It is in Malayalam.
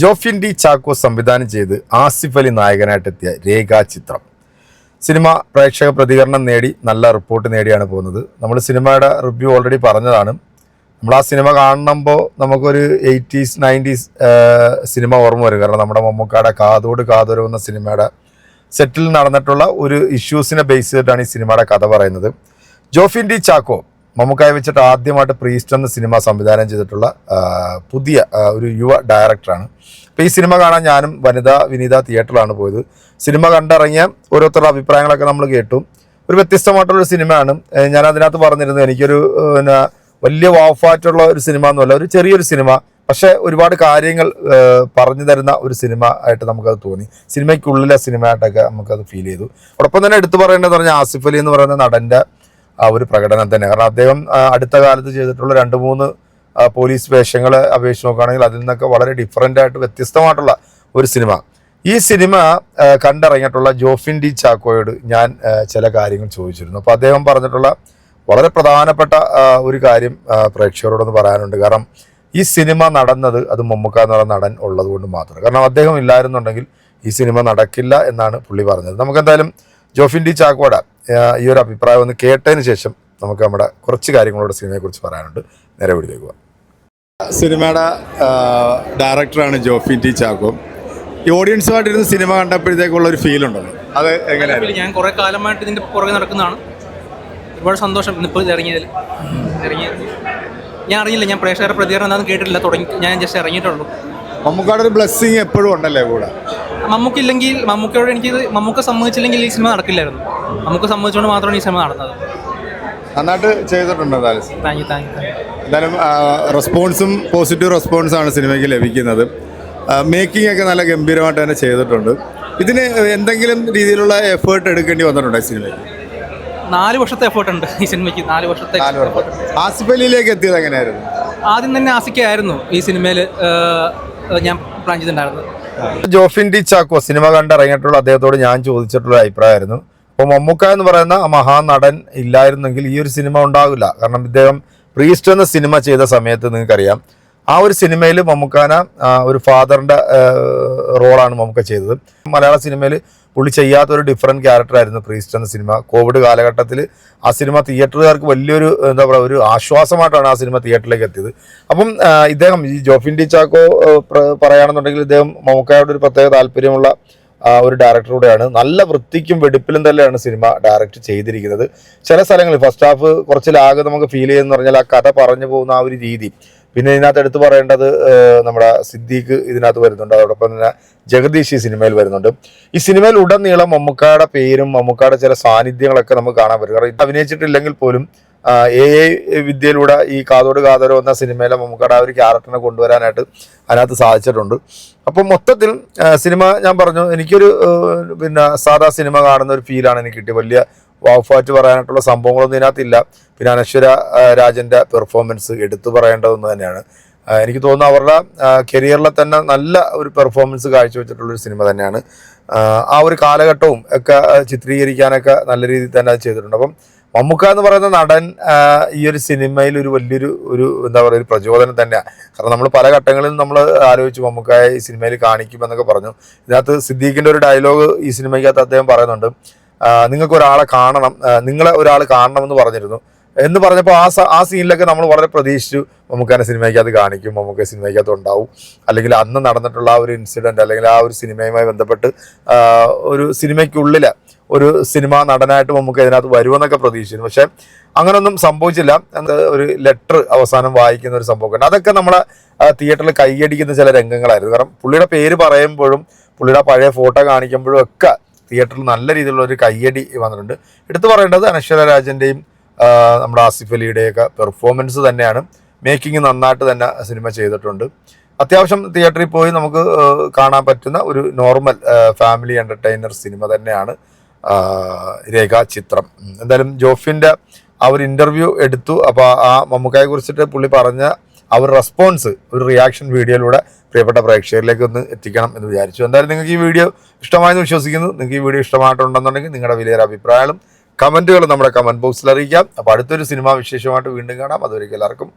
ജോഫിൻ ഡി ചാക്കോ സംവിധാനം ചെയ്ത് ആസിഫ് അലി നായകനായിട്ടെത്തിയ രേഖാ ചിത്രം. സിനിമ പ്രേക്ഷക പ്രതികരണം നേടി നല്ല റിപ്പോർട്ട് നേടിയാണ് പോകുന്നത്. നമ്മൾ സിനിമയുടെ റിവ്യൂ ഓൾറെഡി പറഞ്ഞതാണ്. നമ്മൾ ആ സിനിമ കാണുമ്പോൾ നമുക്കൊരു എയ്റ്റീസ് നയന്റീസ് സിനിമ ഓർമ്മ വരും. കാരണം നമ്മുടെ മമ്മൂക്കാടെ കാതോട് കാതോരം എന്ന സിനിമയുടെ സെറ്റിൽ നടന്നിട്ടുള്ള ഒരു ഇഷ്യൂസിനെ ബേസ് ചെയ്തിട്ടാണ് ഈ സിനിമയുടെ കഥ പറയുന്നത്. ജോഫിൻ ഡി ചാക്കോ മമ്മൂക്കായി വെച്ചിട്ട് ആദ്യമായിട്ട് പ്രീസ്റ്റ് എന്ന സിനിമ സംവിധാനം ചെയ്തിട്ടുള്ള പുതിയ ഒരു യുവ ഡയറക്ടറാണ്. അപ്പോൾ ഈ സിനിമ കാണാൻ ഞാനും വനിത വിനീത തിയേറ്ററിലാണ് പോയത്. സിനിമ കണ്ടിറങ്ങിയ ഓരോരുത്തരുടെ അഭിപ്രായങ്ങളൊക്കെ നമ്മൾ കേട്ടു. ഒരു വ്യത്യസ്തമായിട്ടുള്ള സിനിമയാണ്. ഞാൻ അതിനകത്ത് പറഞ്ഞിരുന്നു എനിക്കൊരു പിന്നെ വലിയ വാഫായിട്ടുള്ള ഒരു സിനിമ എന്നല്ല ഒരു ചെറിയൊരു സിനിമ. പക്ഷേ ഒരുപാട് കാര്യങ്ങൾ പറഞ്ഞു തരുന്ന ഒരു സിനിമ ആയിട്ട് നമുക്കത് തോന്നി. സിനിമയ്ക്കുള്ളിലെ സിനിമയായിട്ടൊക്കെ നമുക്കത് ഫീൽ ചെയ്തു. അതോടൊപ്പം തന്നെ എടുത്തു പറയേണ്ടതെന്ന് പറഞ്ഞാൽ ആസിഫ് അലി എന്ന് പറയുന്ന നടന്റെ ആ ഒരു പ്രകടനം തന്നെ കാരണം അദ്ദേഹം അടുത്ത കാലത്ത് ചെയ്തിട്ടുള്ള രണ്ട് മൂന്ന് പോലീസ് വേഷങ്ങളെ അപേക്ഷിച്ച് നോക്കുകയാണെങ്കിൽ അതിൽ നിന്നൊക്കെ വളരെ ഡിഫറന്റ് ആയിട്ട് വ്യത്യസ്തമായിട്ടുള്ള ഒരു സിനിമ. ഈ സിനിമ കണ്ടിറങ്ങിയിട്ടുള്ള ജോഫിൻ ഡി ചാക്കോയോട് ഞാൻ ചില കാര്യങ്ങൾ ചോദിച്ചിരുന്നു. അപ്പോൾ അദ്ദേഹം പറഞ്ഞിട്ടുള്ള വളരെ പ്രധാനപ്പെട്ട ഒരു കാര്യം പ്രേക്ഷകരോടൊന്ന് പറയാനുണ്ട്. കാരണം ഈ സിനിമ നടന്നത് അത് മമ്മൂക്ക എന്ന് പറയുന്ന നടൻ ഉള്ളതുകൊണ്ട് മാത്രം. കാരണം അദ്ദേഹം ഇല്ലായിരുന്നുണ്ടെങ്കിൽ ഈ സിനിമ നടക്കില്ല എന്നാണ് പുള്ളി പറഞ്ഞത്. നമുക്കെന്തായാലും ജോഫിൻ ഡി ചാക്കോട ആ, ഈ ഒരു അഭിപ്രായം ഒന്ന് കേട്ടതിന് ശേഷം നമുക്ക് നമ്മുടെ കുറച്ച് കാര്യങ്ങളോട് സിനിമയെക്കുറിച്ച് പറയാനുണ്ട്. നേരെ വീട്ടിലേക്ക് പോകാം സിനിമയുടെ ഡയറക്ടറാണ് ജോഫിൻ ടി ചാക്കോ. ഈ ഓഡിയൻസുമായിട്ടിരുന്ന് സിനിമ കണ്ടപ്പോഴത്തേക്കുള്ള ഒരു ഫീൽ ഉണ്ടല്ലോ. അത് എങ്ങനെയാണ് ഞാൻ കുറെ കാലമായിട്ട് ഇതിന്റെ പുറകെ നടക്കുന്നതാണ്. ഒരുപാട് സന്തോഷം ഇന്നിപ്പോൾ ഇറങ്ങിയതിൽ. ഇറങ്ങിയ ഞാൻ അറിയില്ല ഞാൻ പ്രേക്ഷകരുടെ പ്രതികരണം എന്താണെന്ന് കേട്ടിട്ടില്ല. തുടങ്ങി ഞാൻ ജസ്റ്റ് ഇറങ്ങിയിട്ടുള്ളൂ. മമ്മൂക്കാട് ഒരു ബ്ലെസ്സിങ് എപ്പോഴും ഉണ്ടല്ലേ കൂടെ? മമ്മൂക്കില്ലെങ്കിൽ മമ്മൂക്കയോട് എനിക്ക് മമ്മൂക്ക സമ്മതിച്ചില്ലെങ്കിൽ ഈ സിനിമ നടക്കില്ലായിരുന്നു. മമ്മൂക്ക സംബന്ധിച്ചുകൊണ്ട് മാത്രമാണ് ഈ സിനിമ നടന്നത്. നന്നായിട്ട് ചെയ്തിട്ടുണ്ട് എന്തായാലും താങ്ക് യു താങ്ക് യു എന്തായാലും റെസ്പോൺസും പോസിറ്റീവ് റെസ്പോൺസാണ് സിനിമയ്ക്ക് ലഭിക്കുന്നത്. മേക്കിംഗ് ഒക്കെ നല്ല ഗംഭീരമായിട്ട് തന്നെ ചെയ്തിട്ടുണ്ട്. ഇതിന് എന്തെങ്കിലും രീതിയിലുള്ള എഫേർട്ട് എടുക്കേണ്ടി വന്നിട്ടുണ്ടോ ഈ സിനിമയ്ക്ക്? നാല് വർഷത്തെ എഫേർട്ട് ഉണ്ട് ഈ സിനിമയ്ക്ക് നാല് വർഷത്തെ ആസിഫലിയിലേക്ക് ആസിഫ് അലിയിലേക്ക് എത്തിയത് എങ്ങനെയായിരുന്നു? ആദ്യം തന്നെ ആസിക്കായിരുന്നു ഈ സിനിമയിൽ ഞാൻ പ്ലാൻ ചെയ്തിട്ടുണ്ടായിരുന്നത്. ജോഫിൻ ഡി ചാക്കോ സിനിമ കണ്ടിറങ്ങിയിട്ടുള്ള അദ്ദേഹത്തോട് ഞാൻ ചോദിച്ചിട്ടുള്ള അഭിപ്രായമായിരുന്നു. അപ്പോൾ മമ്മൂക്ക എന്ന് പറയുന്ന മഹാനടൻ ഇല്ലായിരുന്നെങ്കിൽ ഈ ഒരു സിനിമ ഉണ്ടാകില്ല കാരണം ഇദ്ദേഹം പ്രീസ്റ്റ് എന്ന സിനിമ ചെയ്ത സമയത്ത് നിങ്ങൾക്കറിയാം. ആ ഒരു സിനിമയിൽ മമ്മൂക്കാന ഒരു ഫാദറിന്റെ റോളാണ് മമ്മൂക്ക ചെയ്തത്. മലയാള സിനിമയിൽ പുള്ളി ചെയ്യാത്ത ഒരു ഡിഫറെന്റ് ക്യാരക്ടറായിരുന്നു പ്രീസ്റ്റ് എന്ന സിനിമ. കോവിഡ് കാലഘട്ടത്തിൽ ആ സിനിമ തിയേറ്ററുകാർക്ക് വലിയൊരു എന്താ പറയുക ഒരു ആശ്വാസമായിട്ടാണ് ആ സിനിമ തിയേറ്ററിലേക്ക് എത്തിയത്. അപ്പം ഇദ്ദേഹം ഈ ജോഫിൻ ഡി ചാക്കോ പറയുകയാണെന്നുണ്ടെങ്കിൽ ഇദ്ദേഹം മമ്മൂക്കായോട് ഒരു പ്രത്യേക താല്പര്യമുള്ള ഒരു ഡയറക്ടറുടെയാണ് നല്ല വൃത്തിക്കും വെടിപ്പിലും തന്നെയാണ് സിനിമ ഡയറക്റ്റ് ചെയ്തിരിക്കുന്നത്. ചില സ്ഥലങ്ങളിൽ ഫസ്റ്റ് ഹാഫ് കുറച്ച് ലാഗ് നമുക്ക് ഫീൽ ചെയ്യുന്ന പറഞ്ഞാൽ ആ കഥ പറഞ്ഞു പോകുന്ന ആ ഒരു രീതി. പിന്നെ ഇതിനകത്ത് എടുത്തു പറയേണ്ടത് നമ്മുടെ സിദ്ദീഖ് ഇതിനകത്ത് വരുന്നുണ്ട്. അതോടൊപ്പം തന്നെ ജഗദീഷ് ഈ സിനിമയിൽ വരുന്നുണ്ട്. ഈ സിനിമയിൽ ഉടനീളം മമ്മൂക്കായുടെ പേരും മമ്മൂക്കായുടെ ചില സാന്നിധ്യങ്ങളൊക്കെ നമുക്ക് കാണാൻ പറ്റും. കാരണം അഭിനയിച്ചിട്ടില്ലെങ്കിൽ പോലും എ ഐ വിദ്യയിലൂടെ ഈ കാതോട് കാതോരോ എന്ന സിനിമയിലെ മമ്മൂക്കാടെ ആ ഒരു ക്യാരക്ടറിനെ കൊണ്ടുവരാനായിട്ട് അതിനകത്ത് സാധിച്ചിട്ടുണ്ട്. അപ്പം മൊത്തത്തിൽ സിനിമ ഞാൻ പറഞ്ഞു എനിക്കൊരു പിന്നെ സാധാ സിനിമ കാണുന്ന ഒരു ഫീലാണ് എനിക്ക് കിട്ടിയത്. വലിയ വാഫാറ്റ് പറയാനായിട്ടുള്ള സംഭവങ്ങളൊന്നും ഇതിനകത്തില്ല. പിന്നെ അനശ്വര രാജന്റെ പെർഫോമൻസ് എടുത്തു പറയേണ്ടതെന്ന് തന്നെയാണ്. എനിക്ക് തോന്നുന്നു അവരുടെ കരിയറിലെ തന്നെ നല്ല ഒരു പെർഫോമൻസ് കാഴ്ചവെച്ചിട്ടുള്ള ഒരു സിനിമ തന്നെയാണ്. ആ ഒരു കാലഘട്ടവും ഒക്കെ ചിത്രീകരിക്കാനൊക്കെ നല്ല രീതിയിൽ തന്നെ അത് ചെയ്തിട്ടുണ്ട്. അപ്പം മമ്മൂക്ക എന്ന് പറയുന്ന നടൻ ഈ ഒരു സിനിമയിൽ ഒരു വലിയൊരു ഒരു എന്താ പറയുക ഒരു പ്രചോദനം തന്നെയാണ് കാരണം നമ്മൾ പല ഘട്ടങ്ങളിലും നമ്മൾ ആലോചിച്ചു മമ്മൂക്കായെ ഈ സിനിമയിൽ കാണിക്കുമെന്നൊക്കെ പറഞ്ഞു. ഇതിനകത്ത് സിദ്ദീഖിന്റെ ഒരു ഡയലോഗ് ഈ സിനിമയ്ക്കകത്ത് അദ്ദേഹം പറയുന്നുണ്ട്. നിങ്ങൾക്ക് ഒരാളെ കാണണം നിങ്ങളെ ഒരാൾ കാണണമെന്ന് പറഞ്ഞിരുന്നു. എന്ന് പറഞ്ഞപ്പോൾ ആ ആ സീനിലൊക്കെ നമ്മൾ വളരെ പ്രതീക്ഷിച്ചു. മമ്മൂക്കാനെ സിനിമയ്ക്കകത്ത് കാണിക്കും മമ്മൂക്ക സിനിമയ്ക്കകത്ത് ഉണ്ടാവും. അല്ലെങ്കിൽ അന്ന് നടന്നിട്ടുള്ള ആ ഒരു ഇൻസിഡന്റ് അല്ലെങ്കിൽ ആ ഒരു സിനിമയുമായി ബന്ധപ്പെട്ട് ഒരു സിനിമയ്ക്കുള്ളിൽ ഒരു സിനിമ നടനായിട്ട് മമ്മൂക്ക ഇതിനകത്ത് വരുമെന്നൊക്കെ പ്രതീക്ഷിച്ചിരുന്നു. പക്ഷേ അങ്ങനൊന്നും സംഭവിച്ചില്ല. ഒരു ലെറ്റർ അവസാനം വായിക്കുന്ന ഒരു സംഭവം ഉണ്ട് അതൊക്കെ നമ്മളെ തിയേറ്ററിൽ കൈയടിക്കുന്ന ചില രംഗങ്ങളായിരുന്നു. കാരണം പുള്ളിയുടെ പേര് പറയുമ്പോഴും പുള്ളിയുടെ പഴയ ഫോട്ടോ കാണിക്കുമ്പോഴും ഒക്കെ തിയേറ്ററിൽ നല്ല രീതിയിലുള്ള ഒരു കയ്യടി വന്നിട്ടുണ്ട്. എടുത്തു പറയേണ്ടത് അനശ്വര രാജന്റെയും നമ്മുടെ ആസിഫ് അലിയുടെയൊക്കെ പെർഫോമൻസ് തന്നെയാണ്. മേക്കിംഗ് നന്നായിട്ട് തന്നെ സിനിമ ചെയ്തിട്ടുണ്ട്. അത്യാവശ്യം തിയേറ്ററിൽ പോയി നമുക്ക് കാണാൻ പറ്റുന്ന ഒരു നോർമൽ ഫാമിലി എന്റർടൈനർ സിനിമ തന്നെയാണ് രേഖ ചിത്രം. എന്തായാലും ജോഫിന്റെ ആ ഒരു ഇന്റർവ്യൂ എടുത്തു. അപ്പോൾ ആ മമ്മൂക്കയെ കുറിച്ചിട്ട് പുള്ളി പറഞ്ഞ ആ ഒരു റെസ്പോൺസ് ഒരു റിയാക്ഷൻ വീഡിയോയിലൂടെ പ്രിയപ്പെട്ട പ്രേക്ഷകരിലേക്ക് ഒന്ന് എത്തിക്കണം എന്ന് വിചാരിച്ചു. എന്തായാലും നിങ്ങൾക്ക് ഈ വീഡിയോ ഇഷ്ടമായെന്ന് വിശ്വസിക്കുന്നു. നിങ്ങൾക്ക് ഈ വീഡിയോ ഇഷ്ടമായിട്ടുണ്ടെന്നുണ്ടെങ്കിൽ നിങ്ങളുടെ വലിയൊരു അഭിപ്രായങ്ങളും കമന്റുകളും നമ്മുടെ കമന്റ് ബോക്സിൽ അറിയിക്കാം. അപ്പോൾ അടുത്തൊരു സിനിമാ വിശേഷമായിട്ട് വീണ്ടും കാണാം. അതുവരേക്കും എല്ലാവർക്കും